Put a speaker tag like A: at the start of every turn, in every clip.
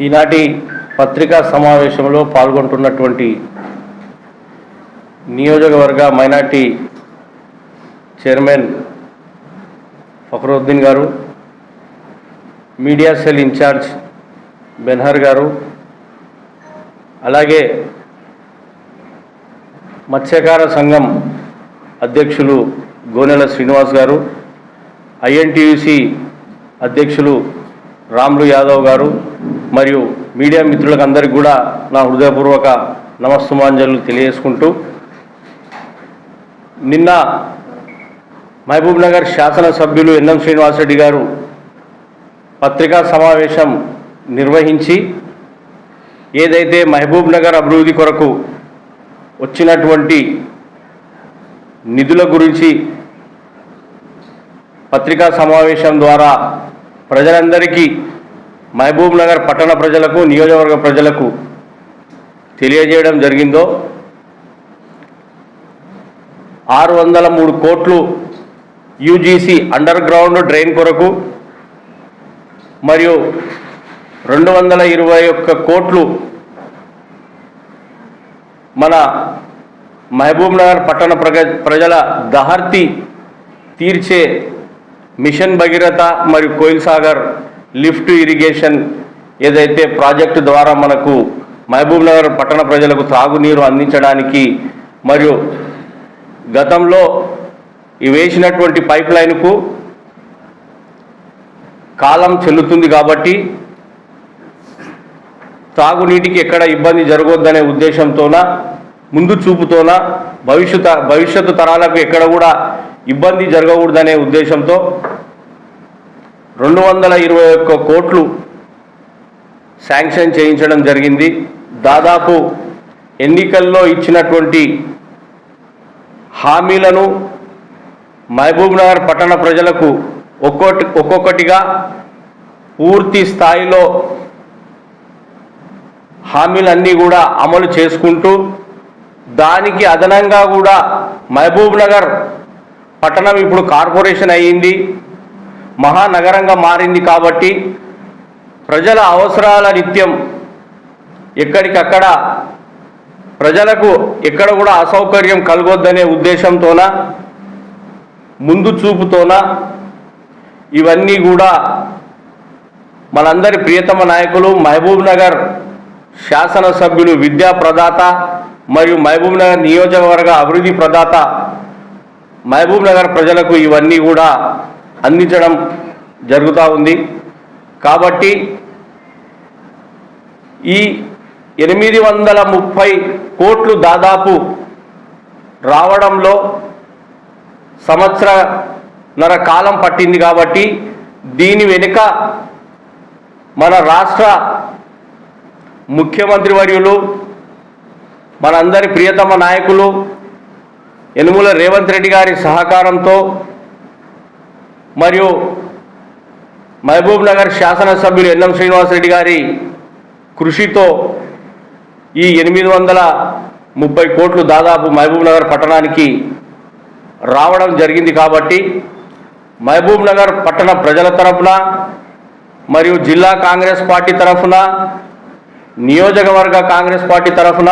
A: ఈనాటి పత్రికా సమావేశంలో పాల్గొంటున్నటువంటి నియోజకవర్గ మైనార్టీ చైర్మన్ ఫఖరుద్దీన్ గారు మీడియా సెల్ ఇన్ఛార్జ్ బెన్హర్ గారు అలాగే మత్స్యకార సంఘం అధ్యక్షులు గోనెల శ్రీనివాస్ గారు ఐఎన్టీయూసి అధ్యక్షులు రాములు యాదవ్ గారు మరియు మీడియా మిత్రులకు అందరికీ కూడా నా హృదయపూర్వక నమస్సుమాంజలు తెలియజేసుకుంటూ నిన్న మహబూబ్ నగర్ శాసనసభ్యులు ఎన్ఎం శ్రీనివాసరెడ్డి గారు పత్రికా సమావేశం నిర్వహించి ఏదైతే మహబూబ్ నగర్ అభివృద్ధి కొరకు వచ్చినటువంటి నిధుల గురించి పత్రికా సమావేశం ద్వారా ప్రజలందరికీ మహబూబ్ నగర్ పట్టణ ప్రజలకు నియోజకవర్గ ప్రజలకు తెలియజేయడం జరిగిందో ఆరు వందల మూడు కోట్లు యూజీసీ అండర్ గ్రౌండ్ డ్రైన్ కొరకు మరియు రెండు వందల ఇరవై ఒక్క కోట్లు మన మహబూబ్ నగర్ పట్టణ ప్రజల దహర్తి తీర్చే మిషన్ భగీరథ మరియు కోయిల్ సాగర్ లిఫ్ట్ ఇరిగేషన్ ఏదైతే ప్రాజెక్టు ద్వారా మనకు మహబూబ్ నగర్ పట్టణ ప్రజలకు తాగునీరు అందించడానికి మరియు గతంలో ఈ వేసినటువంటి పైప్ లైన్కు కాలం చెల్లుతుంది కాబట్టి తాగునీటికి ఎక్కడ ఇబ్బంది జరగొద్దనే ఉద్దేశంతోన ముందు చూపుతోన భవిష్యత్ భవిష్యత్తు తరాలకు ఎక్కడ కూడా ఇబ్బంది జరగకూడదనే ఉద్దేశంతో రెండు వందల ఇరవై ఒక్క కోట్లు శాంక్షన్ చేయించడం జరిగింది. దాదాపు ఎన్నికల్లో ఇచ్చినటువంటి హామీలను మహబూబ్ నగర్ పట్టణ ప్రజలకు ఒక్కొక్కటి ఒక్కొక్కటిగా పూర్తి స్థాయిలో హామీలన్నీ కూడా అమలు చేసుకుంటూ దానికి అదనంగా కూడా మహబూబ్ నగర్ పట్టణం ఇప్పుడు కార్పొరేషన్ అయ్యింది. మహానగరంగా మారింది కాబట్టి ప్రజల అవసరాల నిత్యం ఎక్కడికక్కడ ప్రజలకు ఎక్కడ కూడా అసౌకర్యం కలగొద్దనే ఉద్దేశంతోన ముందు చూపుతోన ఇవన్నీ కూడా మనందరి ప్రియతమ నాయకులు మహబూబ్ నగర్ శాసనసభ్యులు విద్యా ప్రదాత మరియు మహబూబ్ నగర్ నియోజకవర్గ అభివృద్ధి ప్రదాత మహబూబ్ నగర్ ప్రజలకు ఇవన్నీ కూడా అందించడం జరుగుతూ ఉంది. కాబట్టి ఈ ఎనిమిది వందల ముప్పై కోట్లు దాదాపు రావడంలో సంవత్సరన్నర కాలం పట్టింది కాబట్టి దీని వెనుక మన రాష్ట్ర ముఖ్యమంత్రి వర్యులు మనందరి ప్రియతమ నాయకులు యనుమల రేవంత్ రెడ్డి గారి సహకారంతో మరియు మహబూబ్ నగర్ శాసనసభ్యులు ఎన్ఎం శ్రీనివాసరెడ్డి గారి కృషితో ఈ ఎనిమిది వందల ముప్పై కోట్లు దాదాపు మహబూబ్ నగర్ పట్టణానికి రావడం జరిగింది కాబట్టి మహబూబ్ నగర్ పట్టణ ప్రజల తరఫున మరియు జిల్లా కాంగ్రెస్ పార్టీ తరఫున నియోజకవర్గ కాంగ్రెస్ పార్టీ తరఫున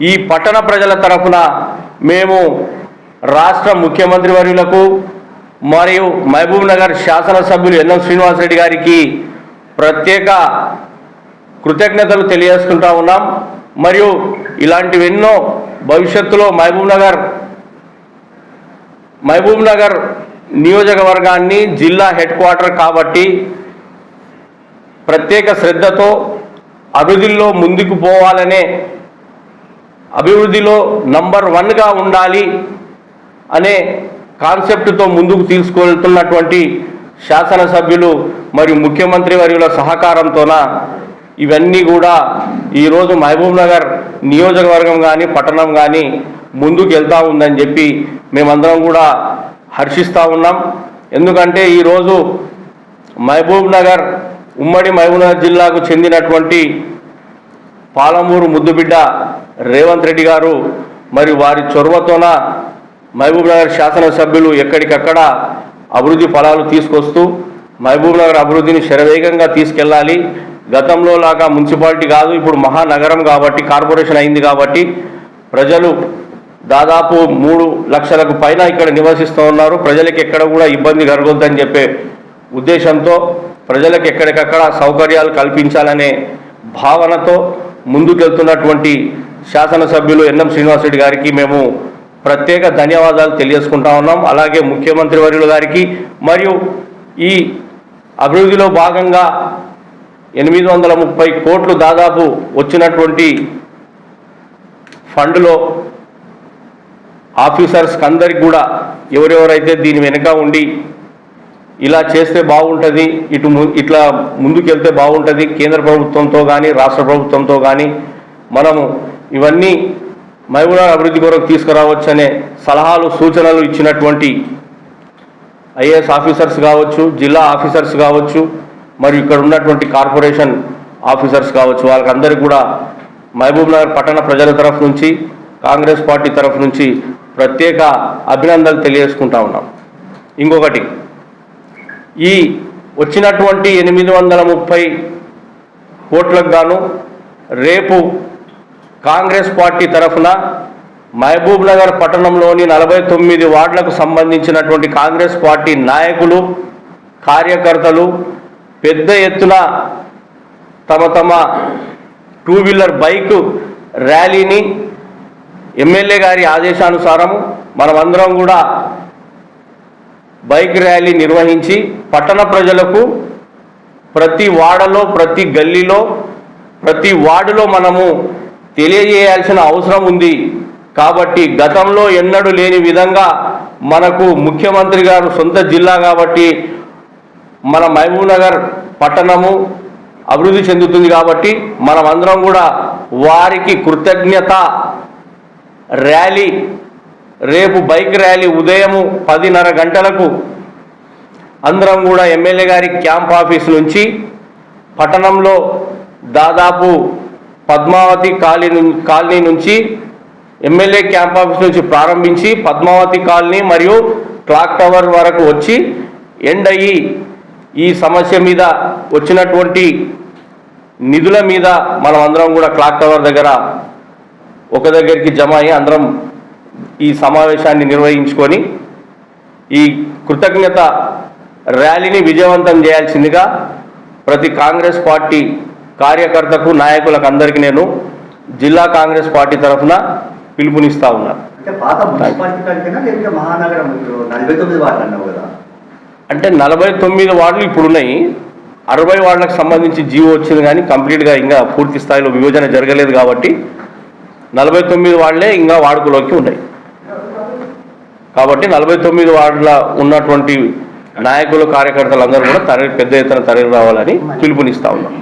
A: ఈ పట్టణ ప్రజల తరఫున మేము రాష్ట్ర ముఖ్యమంత్రి వర్యులకు మరియు మహబూబ్ నగర్ శాసనసభ్యులు ఎన్ఎం శ్రీనివాసరెడ్డి గారికి ప్రత్యేక కృతజ్ఞతలు తెలియజేసుకుంటా ఉన్నాం. మరియు ఇలాంటివెన్నో భవిష్యత్తులో మహబూబ్ నగర్ మహబూబ్ నగర్ నియోజకవర్గాన్ని జిల్లా హెడ్ క్వార్టర్ కాబట్టి ప్రత్యేక శ్రద్ధతో అభివృద్ధిలో ముందుకు పోవాలనే అభివృద్ధిలో నంబర్ వన్గా ఉండాలి అనే కాన్సెప్ట్తో ముందుకు తీసుకెళ్తున్నటువంటి శాసనసభ్యులు మరియు ముఖ్యమంత్రి వర్యుల సహకారంతోన ఇవన్నీ కూడా ఈరోజు మహబూబ్ నగర్ నియోజకవర్గం కానీ పట్టణం కానీ ముందుకు వెళ్తూ ఉందని చెప్పి మేమందరం కూడా హర్షిస్తూ ఉన్నాం. ఎందుకంటే ఈరోజు మహబూబ్ నగర్ ఉమ్మడి మహబూబ్ నగర్ జిల్లాకు చెందినటువంటి పాలమూరు ముద్దుబిడ్డ రేవంత్ రెడ్డి గారు మరి వారి చొరవతోన మహబూబ్నగర్ శాసనసభ్యులు ఎక్కడికక్కడ అభివృద్ధి ఫలాలు తీసుకొస్తూ మహబూబ్నగర్ అభివృద్ధిని శరవేగంగా తీసుకెళ్ళాలి. గతంలో లాగా మున్సిపాలిటీ కాదు ఇప్పుడు మహానగరం కాబట్టి కార్పొరేషన్ అయింది కాబట్టి ప్రజలు దాదాపు మూడు లక్షలకు పైన ఇక్కడ నివసిస్తూ ఉన్నారు. ప్రజలకు ఎక్కడ కూడా ఇబ్బంది కలగొద్దని చెప్పే ఉద్దేశంతో ప్రజలకు ఎక్కడికక్కడ సౌకర్యాలు కల్పించాలనే భావనతో ముందుకెళ్తున్నటువంటి శాసనసభ్యులు ఎన్ఎం శ్రీనివాసరెడ్డి గారికి మేము ప్రత్యేక ధన్యవాదాలు తెలియజేసుకుంటా ఉన్నాం. అలాగే ముఖ్యమంత్రి వర్యుల గారికి మరియు ఈ అభివృద్ధిలో భాగంగా ఎనిమిది వందల ముప్పై కోట్లు దాదాపు వచ్చినటువంటి ఫండ్లో ఆఫీసర్స్కి అందరికి కూడా ఎవరెవరైతే దీని వెనుక ఉండి ఇలా చేస్తే బాగుంటుంది ఇటు ము- ఇట్లా ముందుకెళ్తే బాగుంటుంది కేంద్ర ప్రభుత్వంతో కానీ రాష్ట్ర ప్రభుత్వంతో కానీ మనము ఇవన్నీ మహబూబ్నగర్ అభివృద్ధి కొరకు తీసుకురావచ్చనే సలహాలు సూచనలు ఇచ్చినటువంటి ఐఏఎస్ ఆఫీసర్స్ కావచ్చు జిల్లా ఆఫీసర్స్ కావచ్చు మరియు ఇక్కడ ఉన్నటువంటి కార్పొరేషన్ ఆఫీసర్స్ కావచ్చు వాళ్ళకందరికీ కూడా మహబూబ్ నగర్ పట్టణ ప్రజల తరఫు నుంచి కాంగ్రెస్ పార్టీ తరఫు నుంచి ప్రత్యేక అభినందనలు తెలియజేసుకుంటా ఉన్నాం. ఇంకొకటి ఈ వచ్చినటువంటి ఎనిమిది వందల ముప్పై కోట్లకు గాను రేపు కాంగ్రెస్ పార్టీ తరఫున మహబూబ్ నగర్ పట్టణంలోని నలభై తొమ్మిది వార్డులకు సంబంధించినటువంటి కాంగ్రెస్ పార్టీ నాయకులు కార్యకర్తలు పెద్ద ఎత్తున తమ తమ టూ వీలర్ బైక్ ర్యాలీని ఎమ్మెల్యే గారి ఆదేశానుసారం మనమందరం కూడా బైక్ ర్యాలీ నిర్వహించి పట్టణ ప్రజలకు ప్రతి వాడలో ప్రతి గల్లీలో ప్రతి వార్డులో మనము తెలియజేయాల్సిన అవసరం ఉంది. కాబట్టి గతంలో ఎన్నడూ లేని విధంగా మనకు ముఖ్యమంత్రి గారు సొంత జిల్లా కాబట్టి మన మహబూబ్నగర్ పట్టణము అభివృద్ధి చెందుతుంది కాబట్టి మనమందరం కూడా వారికి కృతజ్ఞత ర్యాలీ రేపు బైక్ ర్యాలీ ఉదయము పదిన్నర గంటలకు అందరం కూడా ఎమ్మెల్యే గారి క్యాంప్ ఆఫీస్ నుంచి పట్టణంలో దాదాపు పద్మావతి కాలనీ కాలనీ నుంచి ఎమ్మెల్యే క్యాంప్ ఆఫీస్ నుంచి ప్రారంభించి పద్మావతి కాలనీ మరియు క్లాక్ టవర్ వరకు వచ్చి ఎండ్ అయ్యి ఈ సమస్య మీద వచ్చినటువంటి నిధుల మీద మనం అందరం కూడా క్లాక్ టవర్ దగ్గర ఒక దగ్గరికి జమ అయ్యి అందరం ఈ సమావేశాన్ని నిర్వహించుకొని ఈ కృతజ్ఞత ర్యాలీని విజయవంతం చేయాల్సిందిగా ప్రతి కాంగ్రెస్ పార్టీ కార్యకర్తకు నాయకులకు అందరికీ నేను జిల్లా కాంగ్రెస్ పార్టీ తరఫున పిలుపునిస్తా ఉన్నాను అంటే నలభై తొమ్మిది వార్డులు ఇప్పుడు ఉన్నాయి అరవై వార్డులకు సంబంధించి జీవో వచ్చింది కానీ కంప్లీట్గా ఇంకా పూర్తి స్థాయిలో విభజన జరగలేదు కాబట్టి నలభై తొమ్మిది వార్డులే ఇంకా వాడుకలోకి ఉన్నాయి. కాబట్టి నలభై తొమ్మిది వార్డుల ఉన్నటువంటి నాయకులు కార్యకర్తలు అందరూ కూడా తరలి పెద్ద ఎత్తున తరలి రావాలని పిలుపునిస్తా ఉన్నాం.